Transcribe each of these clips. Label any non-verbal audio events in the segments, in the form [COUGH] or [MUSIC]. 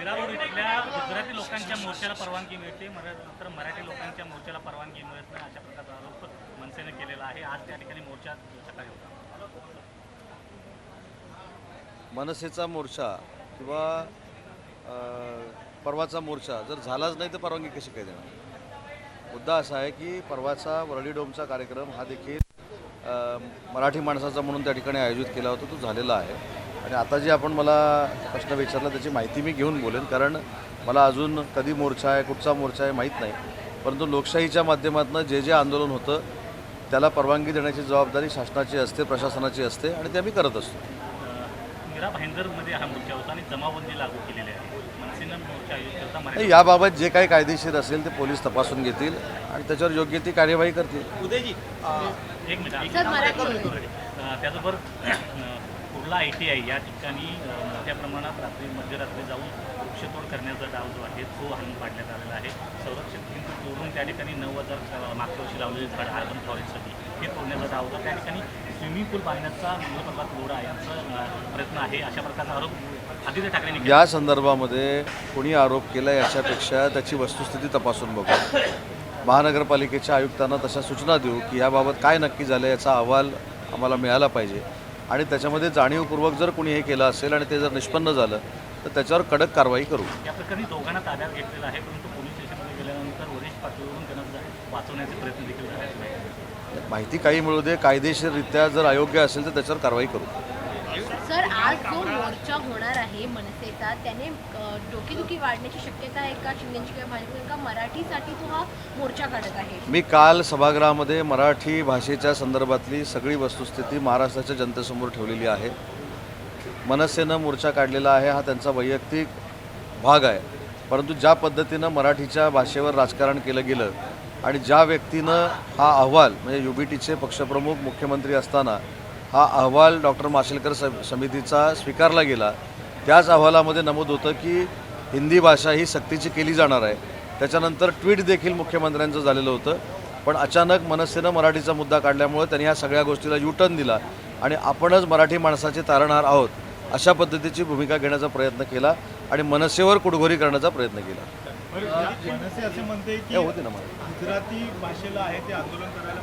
मीरा इथल्या गुजराती लोकांच्या मोर्चाला परवानगी मिळते. मरा- तर मराठी लोकांच्या मोर्चाला परवानगी मिळत नाही अशा प्रकारचा आरोप मनसेने केलेला आहे. आज त्या ठिकाणी मोर्चा सकाळी होता. मनसेचा मोर्चा किंवा परवाचा मोर्चा जर झालाच नाही तर परवानगी कशी काय देणार? मुद्दा असा आहे की परवाचा वरळी डोमचा कार्यक्रम हा देखील मराठी माणसाचा म्हणून त्या ठिकाणी आयोजित केला होता. तो झालेला आहे. आणि आता जे आपण मला प्रश्न विचारला त्याची माहिती मी घेऊन बोलेन कारण मला अजून कधी मोर्चा आहे कुठचा मोर्चा आहे माहीत नाही. परंतु लोकशाहीच्या माध्यमातून जे जे आंदोलन होतं त्याला परवानगी देण्याची जबाबदारी शासनाची असते प्रशासनाची असते आणि ते आम्ही करत असतो. हा याबाबत जे काही कायदेशीर असेल ते पोलीस तपासून घेतील आणि त्याच्यावर योग्य ती कार्यवाही करतील. त्याचबरोबर [CLEARS THROAT] कुर्ला आय टी आय या ठिकाणी मोठ्या प्रमाणात रात्री मध्यरात्री जाऊन वृक्षतोड करण्याचा डाव जो आहे तो हाणून पाडण्यात आलेला आहे. संरक्षित भिंत तोडून त्या ठिकाणी नऊ हजार मागच्या वर्षी लावलेले झाड आर्बन फॉरेस्टसाठी हे तोडण्याचा डाव होता. त्या ठिकाणी स्विमिंग पूल बांधण्याचा मंगलप्रभात गोडा यांचा प्रयत्न आहे. अशा प्रकारचा आरोप आदित्य ठाकरेंनी या संदर्भामध्ये कोणी आरोप केला याच्यापेक्षा त्याची वस्तुस्थिती तपासून बघू. महानगरपालिकेच्या आयुक्तांना तशा सूचना देऊ की याबाबत काय नक्की झालं याचा अहवाल आम्हाला मिळाला पाहिजे. आणि त्याच्यामध्ये जाणीवपूर्वक जर कोणी हे केलं असेल आणि ते जर निष्पन्न झालं तर त्याच्यावर कडक कारवाई करू. या प्रकरणी दोघांना ताब्यात घेतलेलं आहे परंतु पोलीस स्टेशनमध्ये गेल्यानंतर वरिष्ठ पातळीवरून त्यांना वाचवण्याचे प्रयत्न देखील झाले माहिती काही मिळू दे कायदेशीररित्या जर अयोग्य असेल तर त्याच्यावर कारवाई करू. सर आज जो मोर्चा होणार आहे मनसेचा त्याने डोकेदुखी वाढण्याची शक्यता आहे का शिंदेची किंवा भाजप का मराठीसाठी तो हा मोर्चा काढत आहे. मी काल सभागृहामध्ये मराठी भाषेच्या संदर्भातली सगळी वस्तुस्थिती महाराष्ट्राच्या जनतेसमोर ठेवलेली आहे. मनसेनं मोर्चा काढलेला आहे हा त्यांचा वैयक्तिक भाग आहे. परंतु ज्या पद्धतीनं मराठीच्या भाषेवर राजकारण केलं गेलं आणि ज्या व्यक्तीनं हा अहवाल म्हणजे यू बी टीचे पक्षप्रमुख मुख्यमंत्री असताना हा अहवाल डॉक्टर माशेलकर स समितीचा स्वीकारला गेला. त्याच अहवालामध्ये नमूद होतं की हिंदी भाषा ही सक्तीची केली जाणार आहे. त्याच्यानंतर ट्विट देखील मुख्यमंत्र्यांचं झालेलं होतं. पण अचानक मनसेनं मराठीचा मुद्दा काढल्यामुळे त्यांनी ह्या सगळ्या गोष्टीला युटर्न दिला आणि आपणच मराठी माणसाचे तारणहार आहोत अशा पद्धतीची भूमिका घेण्याचा प्रयत्न केला आणि मनसेवर कुडघोरी करण्याचा प्रयत्न केला. मनसे असे म्हणते की होते ना गुजराती भाषेला आहे ते आंदोलन करायला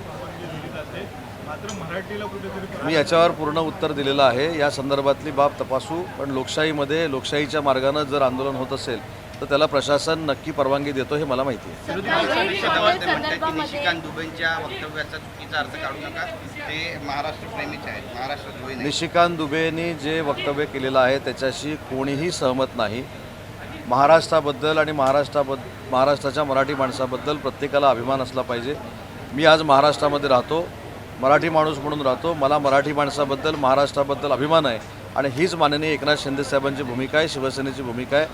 मी याच्यावर पूर्ण उत्तर दिलेलं आहे. या संदर्भातली बाब तपासू पण लोकशाहीमध्ये लोकशाहीच्या मार्गानं जर आंदोलन होत असेल तर त्याला प्रशासन नक्की परवानगी देतो हे मला माहिती आहे. सर, विरोधी पक्षाने काँग्रेस सदाभात म्हणतात की संदर्भामध्ये निशिकांत दुबेंच्या वक्तव्याचा चुकीचा अर्थ काढू नका. ते महाराष्ट्र प्रेमीच आहेत. महाराष्ट्र द्रोही नाही. निशिकांत दुबेंनी जे वक्तव्य केलेलं आहे त्याच्याशी कोणीही सहमत नाही. महाराष्ट्राबद्दल आणि महाराष्ट्राबद्द महाराष्ट्राच्या मराठी माणसाबद्दल प्रत्येकाला अभिमान असला पाहिजे. मी आज महाराष्ट्रामध्ये राहतो. मराठी माणूस म्हणून राहतो. मला मराठी माणसाबद्दल महाराष्ट्राबद्दल अभिमान आहे. आणि हीच माननीय एकनाथ शिंदेसाहेबांची भूमिका आहे शिवसेनेची भूमिका आहे.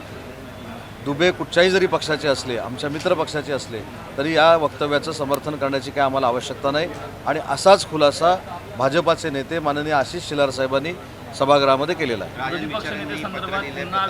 दुबे कुठच्याही जरी पक्षाचे असले आमच्या मित्र पक्षाचे असले तरी या वक्तव्याचं समर्थन करण्याची काय आम्हाला आवश्यकता नाही. आणि असाच खुलासा भाजपाचे नेते माननीय आशिष शेलार साहेबांनी सभागृहामध्ये केलेला आहे. राजन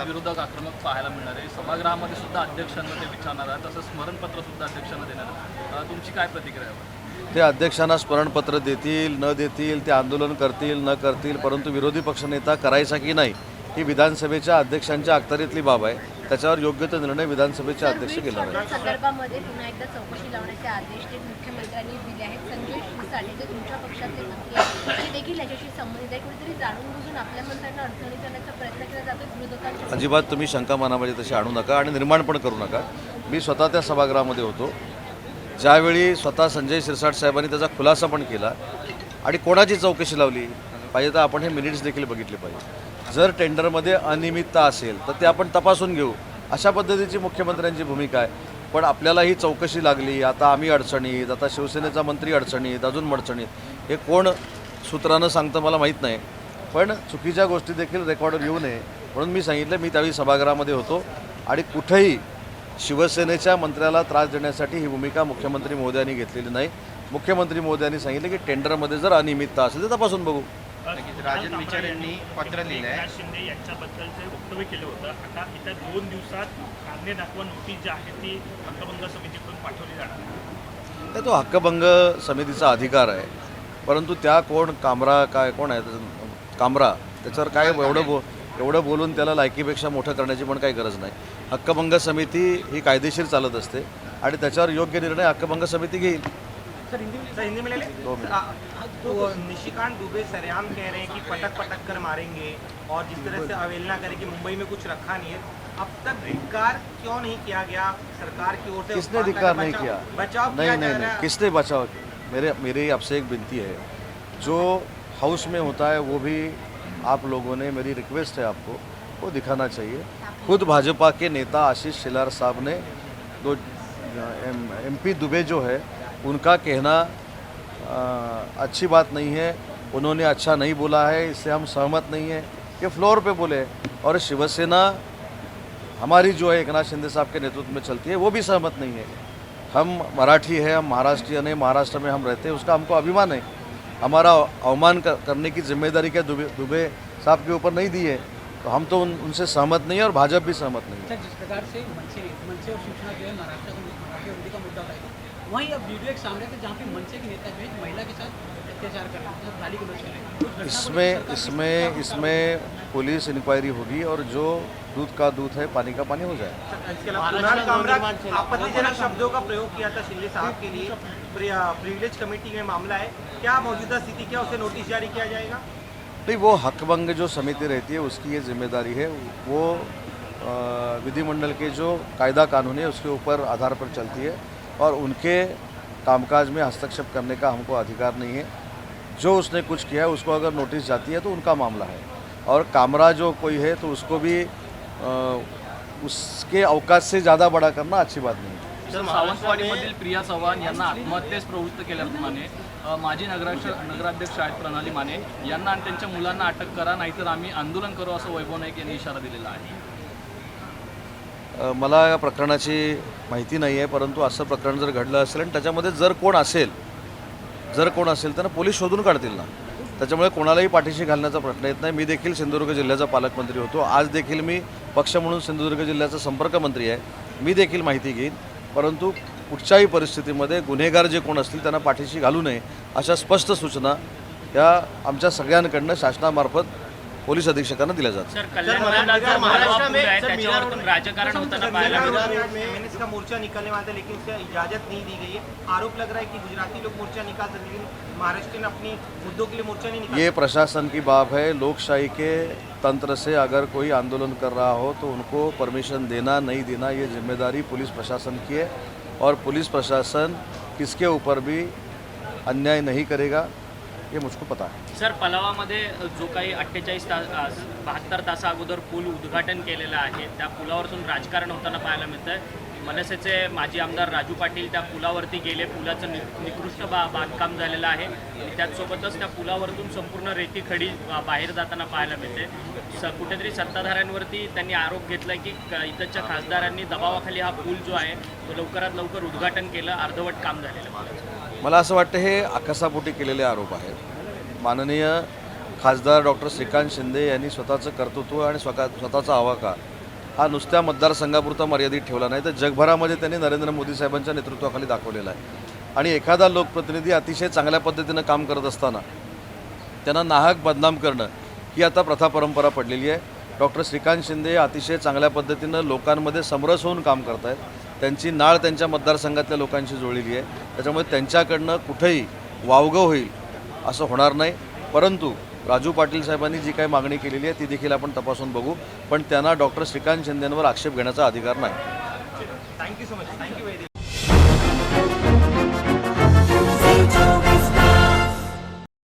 विरोधक आक्रमक पाहायला मिळणार आहे. सभागृहामध्ये सुद्धा अध्यक्षांना ते विचारणार आहे तसं स्मरणपत्र सुद्धा अध्यक्षांना देणार आहे तुमची काय प्रतिक्रिया आहे? ते अध्यक्षांना स्मरणपत्र देतील न देतील ते आंदोलन करतील न करतील परंतु विरोधी पक्षनेता करायचा की नाही ही विधानसभेच्या अध्यक्षांच्या अखत्यारीतली बाब आहे. त्याच्यावर योग्य तो निर्णय विधानसभेचे अध्यक्ष केला अजिबात तुम्ही शंका मनामध्ये तशी आणू नका आणि निर्माण पण करू नका. मी स्वतः त्या सभागृहामध्ये होतो. ज्यावेळी स्वतः संजय शिरसाट साहेबांनी त्याचा खुलासा पण केला आणि कोणाची चौकशी लावली पाहिजे तर आपण हे मिनिट्स देखील बघितले पाहिजे. जर टेंडरमध्ये अनियमितता असेल तर ते आपण तपासून घेऊ. अशा पद्धतीची मुख्यमंत्र्यांची भूमिका आहे. पण आपल्याला ही चौकशी लागली आता आम्ही अडचणीत आता शिवसेनेचा मंत्री अडचणीत अजून अडचणीत हे कोण सूत्रानं सांगतं मला माहीत नाही. पण चुकीच्या गोष्टी देखील रेकॉर्डवर येऊ नये म्हणून मी सांगितलं मी त्यावेळी सभागृहामध्ये होतो आणि कुठेही शिवसेनेच्या मंत्र्याला त्रास देण्यासाठी ही भूमिका मुख्यमंत्री महोदयांनी घेतलेली नाही. मुख्यमंत्री महोदयांनी सांगितलं की टेंडरमध्ये जर अनियमितता असेल तर तपासून बघू. राजन विचारेंनी पत्र लिहिलंय. एकनाथ शिंदे यांच्याबद्दलचे वक्तव्य केलं होतं आता येत्या दोन दिवसात कारणे दाखवा नोटीस जी आहे ती हक्कभंग समितीकडून पाठवली जाणार आहे. तो हक्कभंग समितीचा अधिकार आहे. परंतु त्या कोण कामरा काय कोण आहे? कामरा त्याच्यावर काय एवढं बो एवढं बोलून त्याला लायकीपेक्षा मोठं करण्याची पण काही गरज नाही. हक्कभंग समिती ही कायदेशीर चालत असते आणि त्याच्यावर योग्य निर्णय हक्कभंग समिती घेईल. सर हिंदी में ले ले दो मिनट। आ, तो निशिकांत दुबे सरेआम कह रहे हैं कि पटक पटक कर मारेंगे और जिस तरह से अवेलना करें कि मुंबई में कुछ रखा नहीं है अब तक धिक्कार क्यों नहीं किया गया? सरकार की ओर से किसने धिक्कार नहीं किया? बचाव नहीं किया नहीं नहीं किसने बचाव मेरे मेरी आपसे एक विनती है। जो हाउस में होता है वो भी आप लोगों ने मेरी रिक्वेस्ट है आपको वो दिखाना चाहिए। खुद भाजपा के नेता आशीष शेलार साहब ने दो एम पी दुबे जो है उनका कहना अ, अच्छी बात नहीं है उन्होंने अच्छा नहीं बोला है इससे हम सहमत नहीं है। ये फ्लोर पे बोले और शिवसेना हमारी जो है एक नाथ शिंदे साहब के नेतृत्व में चलती है वो भी सहमत नहीं है। हम मराठी है हम महाराष्ट्रीयन है महाराष्ट्र में हम रहते हैं उसका हमको अभिमान है। हमारा अवमान करने की ज़िम्मेदारी क्या दुबे दुबे साहब के ऊपर नहीं दी है? तो हम तो उन, उनसे सहमत नहीं है और भाजपा भी सहमत नहीं है। जिस प्रकार से मनसे मनसे और शिवसेना जो है महाराष्ट्र का मुद्दा उठाएगा वहीं अब वीडियो एक सामने थे जहाँ पे मनसे के नेता जो है महिला के साथ अत्याचार कर रहे हैं को इसमें इसमें इसमें पुलिस इंक्वायरी होगी और जो दूध का दूध है पानी का पानी हो जाए। आपत्तिजनक शब्दों का प्रयोग किया था शिंदे साहब के लिए। प्रिविलेज कमेटी में मामला है। क्या मौजूदा स्थिति क्या उसे नोटिस जारी किया जाएगा? नहीं वो हकभंग जो समिति रहती है उसकी ये ज़िम्मेदारी है। वो विधिमंडल के जो कायदा कानून है उसके ऊपर आधार पर चलती है और उनके कामकाज में हस्तक्षेप करने का हमको अधिकार नहीं है। जो उसने कुछ किया है उसको अगर नोटिस जाती है तो उनका मामला है। और कामरा जो कोई है तो उसको भी अ, उसके अवकाश से ज़्यादा बड़ा करना अच्छी बात नहीं है। तर सावंतवाडीमधील प्रिया चव्हाण यांना आत्महत्येस प्रवृत्त केल्याप्रमाणे माजी नगराक्ष नगराध्यक्ष आहेत प्रणाली माने यांना आणि त्यांच्या मुलांना अटक करा नाहीतर आम्ही आंदोलन करू असं वैभव नाईक यांनी इशारा दिलेला आहे. मला या प्रकरणाची माहिती नाही आहे परंतु असं प्रकरण जर घडलं असेल आणि त्याच्यामध्ये जर कोण असेल जर कोण असेल तर पोलीस शोधून काढतील ना. त्याच्यामुळे कोणालाही पाठीशी घालण्याचा प्रश्न येत नाही. मी देखील सिंधुदुर्ग जिल्ह्याचा पालकमंत्री होतो. आज देखील मी पक्ष म्हणून सिंधुदुर्ग जिल्ह्याचा संपर्कमंत्री आहे. मी देखील माहिती घेईन. परंतु कुठच्याही परिस्थितीमध्ये गुन्हेगार जे कोण असतील त्यांना पाठीशी घालू नये अशा स्पष्ट सूचना या आमच्या सगळ्यांकडनं शासनामार्फत पोलीस अधीक्षकांना दिल्या जातात सर कल्याण जो महाराष्ट्र पूल आहे त्याच्यावरतून राजकारण होताना पाहायला मिळतं एमएनएस का मोर्चा निकलने वाला था लेकिन उसे इजाज़त नहीं दी गई है। आरोप लग रहा है कि गुजराती लोग मोर्चा निकाल सकते लेकिन महाराष्ट्र ने अपनी मुद्दों के लिए मोर्चा नहीं निकाला। ये प्रशासन की बात है लोकशाही के तंत्र से अगर कोई आंदोलन कर रहा हो तो उनको परमिशन देना नहीं देना ये ज़िम्मेदारी पुलिस प्रशासन की है। और पुलिस प्रशासन किसके ऊपर भी अन्याय नहीं करेगा। ये मुझको पता है। सर पलावामध्ये जो काही अठ्ठेचाळीस तास बहात्तर तासा अगोदर पूल उद्घाटन केलेलं आहे त्या पुलावरतून राजकारण होताना पाहायला मिळतं मनसेचे माजी आमदार राजू पाटील त्या पुलावरती गेले पुलाचं नि निकृष्ट बा बांधकाम झालेलं आहे. आणि त्याचसोबतच त्या पुलावरतून संपूर्ण रेती खडी बाहेर जाताना पाहायला मिळते स कुठेतरी सत्ताधाऱ्यांवरती त्यांनी आरोप घेतला की इथंच्या इथच्या खासदारांनी दबावाखाली हा पूल जो आहे तो लवकरात लवकर उद्घाटन केलं अर्धवट काम झालेलं मला असं वाटतं हे आकाशापोटी केलेले आरोप आहेत. माननीय खासदार डॉक्टर श्रीकांत शिंदे यांनी स्वतःचं कर्तृत्व आणि स्वका स्वतःचा आवाका हा नुसत्या मतदारसंघापुरता मर्यादित ठेवला नाही तर जगभरामध्ये त्यांनी नरेंद्र मोदी साहेबांच्या नेतृत्वाखाली दाखवलेला आहे. आणि एखादा लोकप्रतिनिधी अतिशय चांगल्या पद्धतीनं काम करत असताना त्यांना नाहक बदनाम करणं ही आता प्रथा परंपरा पडलेली आहे. डॉक्टर श्रीकांत शिंदे अतिशय चांगल्या पद्धतीनं लोकांमध्ये समरस होऊन काम करत आहेत त्यांची नाळ त्यांच्या मतदारसंघातल्या लोकांशी जुळलेली आहे. त्याच्यामुळे त्यांच्याकडनं कुठेही वावगं होईल असं होणार नाही. परंतु राजू पाटील साहेबांनी जी काही मागणी केलेली आहे ती देखील आपण तपासून बघू. पण त्यांना डॉक्टर श्रीकांत शिंदेंवर आक्षेप घेण्याचा अधिकार नाही. Thank you so much thank you